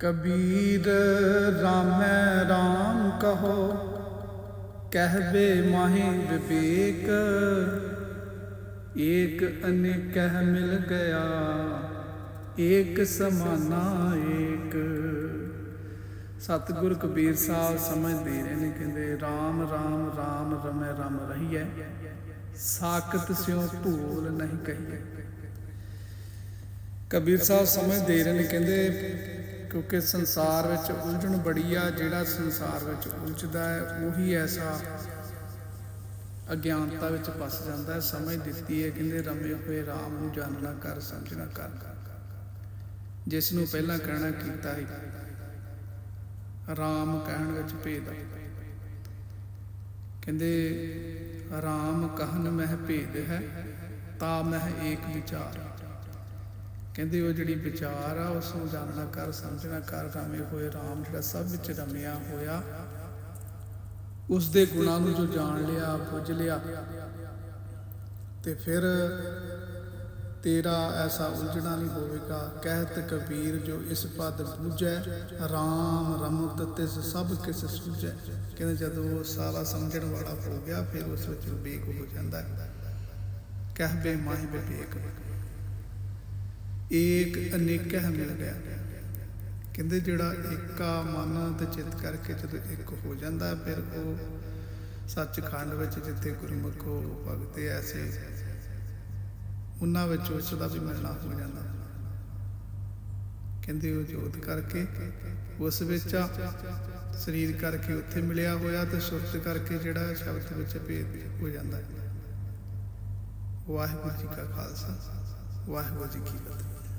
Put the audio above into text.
ਕਬੀਰ ਰਾਮੈ ਰਾਮ ਕਹੋ ਕਹਿਬੇ ਮਾਹੀ ਵਿਵੇਕ, ਏਕ ਅਨੇਕਹ ਮਿਲ ਗਿਆ, ਏਕ ਸਮਾਨਾ ਏਕ। ਸਤਿਗੁਰ ਕਬੀਰ ਸਾਹਿਬ ਸਮਝਦੇ ਰਹੇ ਨੇ, ਕਹਿੰਦੇ RAM RAM RAM ਰਮੈ, ਰਮ ਰਹੀਐ, ਸਾਖਤ ਸਿਉ ਭੂਲ ਨਹੀਂ ਕਹੀਏ ਕਬੀਰ ਸਾਹਿਬ ਸਮਝਦੇ ਰਹੇ ਨੇ, ਕਹਿੰਦੇ ਕਿਉਂਕਿ ਸੰਸਾਰ ਵਿੱਚ ਉਲਝਣ ਬੜੀ ਆ, ਜਿਹੜਾ ਸੰਸਾਰ ਵਿੱਚ ਉਲਝਦਾ ਹੈ, ਉਹੀ ਐਸਾ ਅਗਿਆਨਤਾ ਵਿੱਚ ਫਸ ਜਾਂਦਾ ਹੈ। ਸਮਝ ਦਿੱਤੀ ਹੈ, ਕਹਿੰਦੇ ਰਮੇ ਹੋਏ ਰਾਮ ਨੂੰ ਜਾਣਨਾ ਕਰ ਸਮਝਣਾ ਕਰ। ਜਿਸ ਨੂੰ ਪਹਿਲਾਂ ਕਹਿਣਾ ਕੀਤਾ ਹੈ ਰਾਮ ਕਹਿਣ ਵਿੱਚ ਭੇਦ ਆ। ਕਹਿੰਦੇ, ਰਾਮ ਕਹਿਨ ਮਹਿ ਭੇਦ ਹੈ, ਤਾ ਮਹਿ ਏਕ ਵਿਚਾਰ। ਕਹਿੰਦੇ ਉਹ ਜਿਹੜੀ ਵਿਚਾਰ ਆ, ਉਸ ਨੂੰ ਜਾਣਨਾ ਕਰ ਸਮਝਣਾ ਕਰ ਰਮੇ ਹੋਏ ਰਾਮ ਜਿਹੜਾ ਸਭ ਵਿੱਚ ਰਮਿਆ ਹੋਇਆ, ਉਸ ਦੇ ਗੁਣਾਂ ਨੂੰ ਜੋ ਜਾਣ ਲਿਆ ਪੁੱਜ ਲਿਆ। ਤੇ ਫਿਰ ਤੇਰਾ ਐਸਾ ਉਲਝਣਾ ਨਹੀਂ ਹੋਵੇਗਾ। ਕਹਿਤ ਕਬੀਰ, ਜੋ ਇਸ ਪਦ ਬੂਝੈ RAM ਰਮਤ ਤਿਸ ਸਭ ਕਿਸ ਸੂਝੈ। ਕਹਿੰਦੇ ਜਦੋਂ ਉਹ ਸਾਰਾ ਸਮਝਣ ਵਾਲਾ ਹੋ ਗਿਆ, ਫਿਰ ਉਸ ਵਿੱਚ ਵਿਵੇਕ ਹੋ ਜਾਂਦਾ। ਕਹਿ ਬੇ ਮਾਹੀ ਵਿਵੇਕ। ਏਕ ਅਨੇਕ ਹੈ ਮਿਲ ਗਿਆ। ਕਹਿੰਦੇ ਜਿਹੜਾ ਏਕਾ ਮਨ ਤੇ ਚਿੱਤ ਕਰਕੇ ਜਦੋਂ ਇੱਕ ਹੋ ਜਾਂਦਾ ਫਿਰ ਉਹ ਸੱਚਖੰਡ ਵਿੱਚ ਜਿੱਥੇ ਗੁਰਮੁਖੋ ਭਗਤੇ ਐਸੇ, ਉਹਨਾਂ ਵਿੱਚ ਉਸ ਦਾ ਵੀ ਮਿਲਣਾ ਹੋ ਜਾਂਦਾ। ਕਹਿੰਦੇ ਉਹ ਜੋਤ ਕਰਕੇ, ਉਸ ਵਿੱਚ ਸਰੀਰ ਕਰਕੇ ਉੱਥੇ ਮਿਲਿਆ ਹੋਇਆ ਤੇ ਸੁਰਤ ਕਰਕੇ ਜਿਹੜਾ ਸ਼ਬਦ ਵਿੱਚ ਭੇਦ ਹੋ ਜਾਂਦਾ। ਵਾਹਿਗੁਰੂ ਜੀ ਕਾ ਖਾਲਸਾ। ਵਾਹਿਗੁਰੂ ਜੀ ਕੀ ਫਤਿਹ।